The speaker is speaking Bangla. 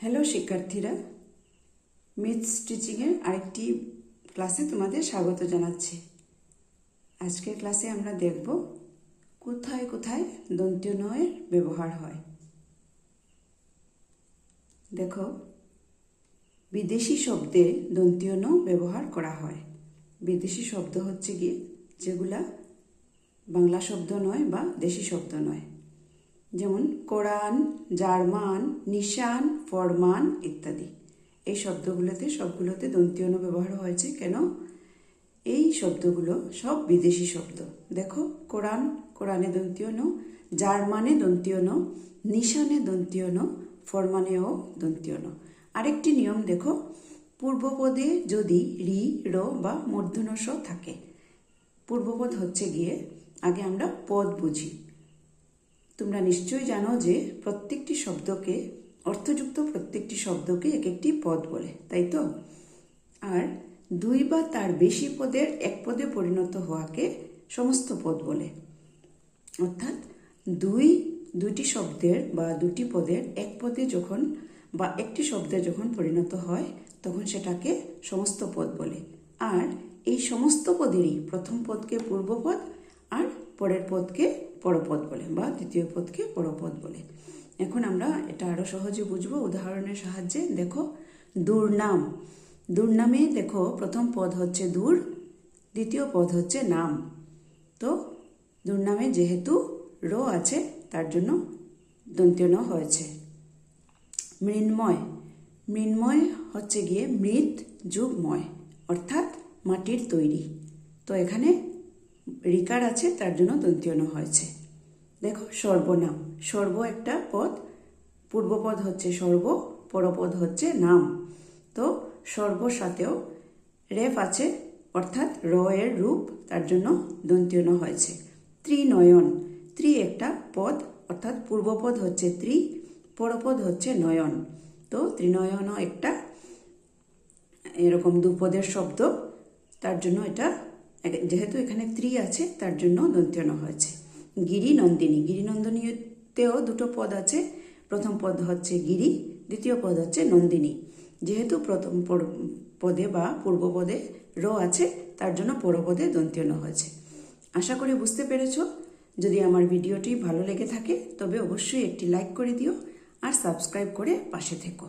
হ্যালো শিক্ষার্থীরা। মিথস স্টিচিংয়ের আরেকটি ক্লাসে তোমাদের স্বাগত জানাচ্ছি। আজকের ক্লাসে আমরা দেখব কোথায় কোথায় দন্তীয় নয়ের ব্যবহার হয়। দেখো, বিদেশি শব্দে দন্তীয় ন ব্যবহার করা হয়। বিদেশি শব্দ হচ্ছে গিয়ে যেগুলা বাংলা শব্দ নয় বা দেশি শব্দ নয়। যেমন কোরআন, জার্মান, নিশান, ফরমান ইত্যাদি। এই শব্দগুলোতে, সবগুলোতে দন্তীয়ন ব্যবহার হয়েছে। কেন? এই শব্দগুলো সব বিদেশি শব্দ। দেখো, কোরআন, কোরআনে দন্তীয় ন জার্মানে দন্তীয় ন নিশানে দন্তীয় ন ফরমানেও দন্তীয় ন আরেকটি নিয়ম দেখো, পূর্বপদে যদি রি, র বা মূর্ধন্য স থাকে, পূর্বপদ হচ্ছে গিয়ে আগে আমরা পদ বুঝি। তোমরা নিশ্চয়ই জানো যে প্রত্যেকটি শব্দকে, অর্থযুক্ত প্রত্যেকটি শব্দকে এক একটি পদ বলে, তাই তো? আর দুই বা তার বেশি পদের এক পদে পরিণত হওয়াকে সমস্ত পদ বলে। অর্থাৎ দুই, দুটি শব্দের বা দুটি পদের এক পদে যখন বা একটি শব্দে যখন পরিণত হয়, তখন সেটাকে সমস্ত পদ বলে। আর এই সমস্ত পদেরই প্রথম পদকে পূর্বপদ আর পরের পদকে পরপদ বলে বা দ্বিতীয় পদকে পরপদ বলে। এখন আমরা এটা আরও সহজে বুঝব। উদাহরণের সাহায্যে দেখো, দুর্নাম। দুর্নামে দেখো, প্রথম পদ হচ্ছে দূর, দ্বিতীয় পদ হচ্ছে নাম। তো দুর্নামে যেহেতু র আছে, তার জন্য দন্তীয় ন হয়েছে। মৃন্ময়। মৃন্ময় হচ্ছে গিয়ে মৃত যুগময়, অর্থাৎ মাটির তৈরি। তো এখানে রিকার আছে, তার জন্য দন্তীয়ন হয়েছে। দেখো, সর্বনাম। সর্ব একটা পদ, পূর্বপদ হচ্ছে সর্ব, পরপদ হচ্ছে নাম। তো সর্ব সাথেও রেফ আছে, অর্থাৎ র এর রূপ, তার জন্য দন্তীয়ন হয়েছে। ত্রিনয়ন। ত্রি একটা পদ, অর্থাৎ পূর্বপদ হচ্ছে ত্রি, পরপদ হচ্ছে নয়ন। তো ত্রিনয়নও একটা, এরকম দুপদের শব্দ, তার জন্য এটা যেহেতু এখানে ত্রি আছে, তার জন্য দন্তীয়ন হয়েছে। গিরি নন্দিনী গিরি নন্দিনীতেও দুটো পদ আছে। প্রথম পদ হচ্ছে গিরি, দ্বিতীয় পদ হচ্ছে নন্দিনী। যেহেতু প্রথম পদে বা পূর্ব পদে র আছে, তার জন্য পরপদে দন্তীয়ন হয়েছে। আশা করি বুঝতে পেরেছ। যদি আমার ভিডিওটি ভালো লেগে থাকে, তবে অবশ্যই একটি লাইক করে দিও আর সাবস্ক্রাইব করে পাশে থেকো।